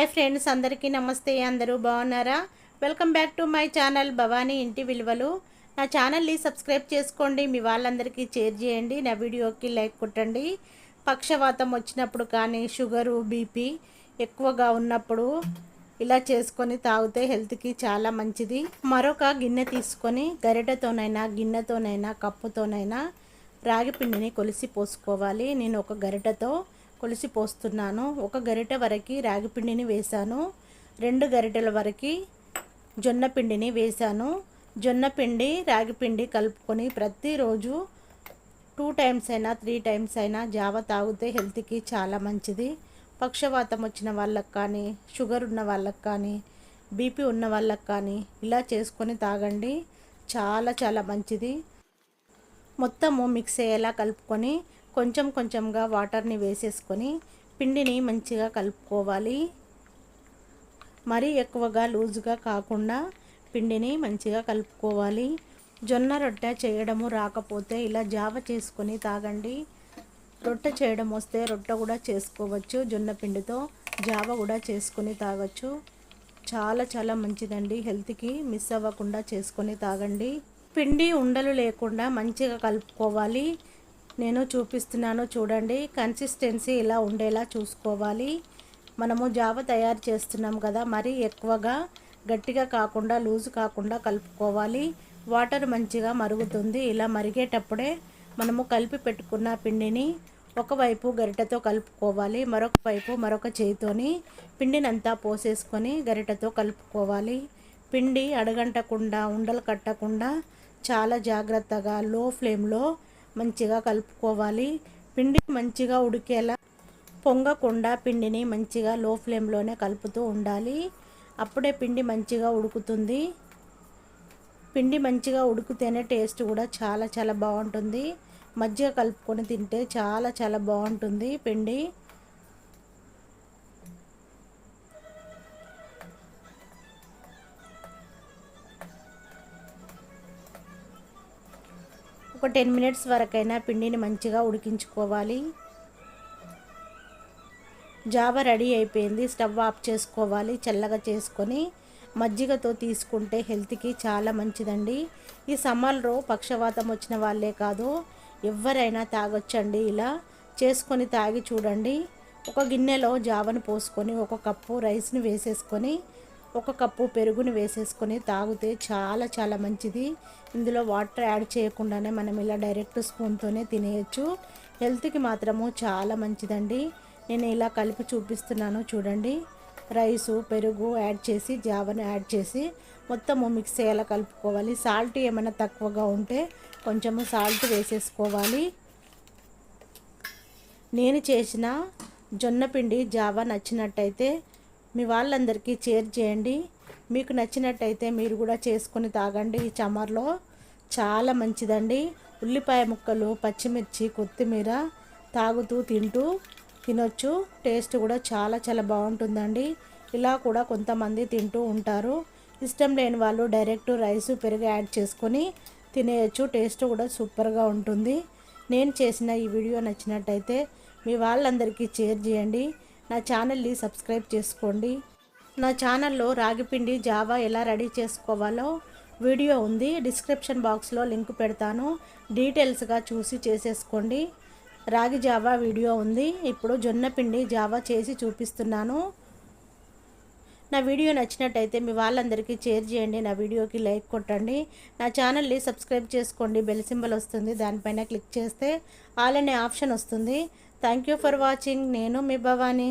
Hi friends అందరికీ నమస్తే అందరూ బాగున్నారా? Welcome back to my channel Bhavani ఇంటి విలువలు. నా ఛానల్ని సబ్స్క్రైబ్ చేసుకోండి మీ వాళ్ళందరికీ షేర్ చేయండి నా వీడియోకి లైక్ కొట్టండి. పక్షవాతం వచ్చినప్పుడు కానీ షుగరు బీపీ ఎక్కువగా ఉన్నప్పుడు ఇలా చేసుకొని తాగితే హెల్త్కి చాలా మంచిది. మరొక గిన్నె తీసుకొని గరిటతోనైనా గిన్నెతోనైనా కప్పుతోనైనా రాగి పిండిని కొలిసి పోసుకోవాలి. నేను ఒక గరిటతో కొలిసి పోస్తున్నాను ఒక గరిటె వరకు రాగిపిండిని వేశాను. రెండు గరిటెల వరకు జొన్న పిండిని వేశాను. జొన్న పిండి రాగిపిండి కలుపుకొని ప్రతిరోజు టూ టైమ్స్ అయినా త్రీ టైమ్స్ అయినా జావ తాగితే హెల్త్కి చాలా మంచిది. పక్షవాతం వచ్చిన వాళ్ళకి కానీ షుగర్ ఉన్న వాళ్ళకి కానీ బీపీ ఉన్న వాళ్ళకి కానీ ఇలా చేసుకొని తాగండి. చాలా చాలా మంచిది. మొత్తము మిక్స్ అయ్యేలా కలుపుకొని కొంచెం కొంచెంగా వాటర్ని వేసేసుకొని పిండిని మంచిగా కలుపుకోవాలి. మరీ ఎక్కువగా లూజుగా కాకుండా పిండిని మంచిగా కలుపుకోవాలి. జొన్న రొట్టె చేయడము రాకపోతే ఇలా జావ చేసుకొని తాగండి. రొట్టె చేయడం వస్తే రొట్టె కూడా చేసుకోవచ్చు. జొన్న పిండితో జావ కూడా చేసుకొని తాగొచ్చు. చాలా చాలా మంచిదండి. హెల్త్కి మిస్ అవ్వకుండా చేసుకొని తాగండి. పిండి ఉండలు లేకుండా మంచిగా కలుపుకోవాలి. నేను చూపిస్తున్నాను చూడండి. కన్సిస్టెన్సీ ఇలా ఉండేలా చూసుకోవాలి. మనము జావ తయారు చేస్తున్నాం కదా మరి ఎక్కువగా గట్టిగా కాకుండా లూజ్ కాకుండా కలుపుకోవాలి. వాటర్ మంచిగా మరుగుతుంది. ఇలా మరిగేటప్పుడే మనము కలిపి పెట్టుకున్న పిండిని ఒకవైపు గరిటతో కలుపుకోవాలి మరొక వైపు మరొక చేయితోని పిండినంతా పోసేసుకొని గరిటతో కలుపుకోవాలి. పిండి అడగంటకుండా ఉండలు కట్టకుండా చాలా జాగ్రత్తగా లో ఫ్లేమ్లో మంచిగా కలుపుకోవాలి. పిండి మంచిగా ఉడికేలా పొంగకుండా పిండిని మంచిగా లో ఫ్లేమ్లోనే కలుపుతూ ఉండాలి. అప్పుడే పిండి మంచిగా ఉడుకుతుంది. పిండి మంచిగా ఉడికితేనే టేస్ట్ కూడా చాలా చాలా బాగుంటుంది. మజ్జిగ కలుపుకొని తింటే చాలా చాలా బాగుంటుంది పిండి. ఒక టెన్ మినిట్స్ వరకైనా పిండిని మంచిగా ఉడికించుకోవాలి. జావ రెడీ అయిపోయింది. స్టవ్ ఆఫ్ చేసుకోవాలి. చల్లగా చేసుకొని మజ్జిగతో తీసుకుంటే హెల్త్కి చాలా మంచిదండి. ఈ సమ్మర్లో పక్షవాతం వచ్చిన వాళ్ళే కాదు ఎవరైనా తాగొచ్చండి ఇలా. చేసుకొని తాగి చూడండి. ఒక గిన్నెలో జావను పోసుకొని ఒక కప్పు రైస్ని వేసేసుకొని ఒక కప్పు పెరుగుని వేసేసుకొని తాగితే చాలా చాలా మంచిది. ఇందులో వాటర్ యాడ్ చేయకుండానే మనం ఇలా డైరెక్ట్ స్పూన్తోనే తినేయచ్చు. హెల్త్కి మాత్రము చాలా మంచిదండి. నేను ఇలా కలిపి చూపిస్తున్నాను చూడండి. రైసు పెరుగు యాడ్ చేసి జావను యాడ్ చేసి మొత్తము మిక్స్ అయ్యేలా కలుపుకోవాలి. సాల్ట్ ఏమైనా తక్కువగా ఉంటే కొంచెము సాల్ట్ వేసేసుకోవాలి. నేను చేసిన జొన్న పిండి జావా నచ్చినట్టయితే మీ వాళ్ళందరికీ షేర్ చేయండి. మీకు నచ్చినట్టయితే మీరు కూడా చేసుకొని తాగండి. ఈ చమర్లో చాలా మంచిదండి. ఉల్లిపాయ ముక్కలు పచ్చిమిర్చి కొత్తిమీర తాగుతూ తింటూ తినొచ్చు. టేస్ట్ కూడా చాలా చాలా బాగుంటుందండి. ఇలా కూడా కొంతమంది తింటూ ఉంటారు. ఇష్టం లేని వాళ్ళు డైరెక్ట్ రైస్ పెరుగు యాడ్ చేసుకొని తినేయచ్చు. టేస్ట్ కూడా సూపర్గా ఉంటుంది. నేను చేసిన ఈ వీడియో నచ్చినట్టయితే మీ వాళ్ళందరికీ షేర్ చేయండి. నా ఛానల్ని సబ్స్క్రైబ్ చేసుకోండి. నా ఛానల్లో రాగిపిండి జావా ఎలా రెడీ చేసుకోవాలో వీడియో ఉంది. డిస్క్రిప్షన్ బాక్స్లో లింక్ పెడతాను. డీటెయిల్స్గా చూసి చేసేసుకోండి. రాగి జావా వీడియో ఉంది. ఇప్పుడు జొన్నపిండి జావా చేసి చూపిస్తున్నాను. నా వీడియో నచ్చినట్టయితే మీ వాళ్ళందరికీ షేర్ చేయండి నా వీడియోకి లైక్ కొట్టండి. నా ఛానల్ని సబ్స్క్రైబ్ చేసుకోండి బెల్ సింబల్ వస్తుంది దానిపైన క్లిక్ చేస్తే ఆల్ అనే ఆప్షన్ వస్తుంది. Thank you for watching. నేను మీ భవానీ.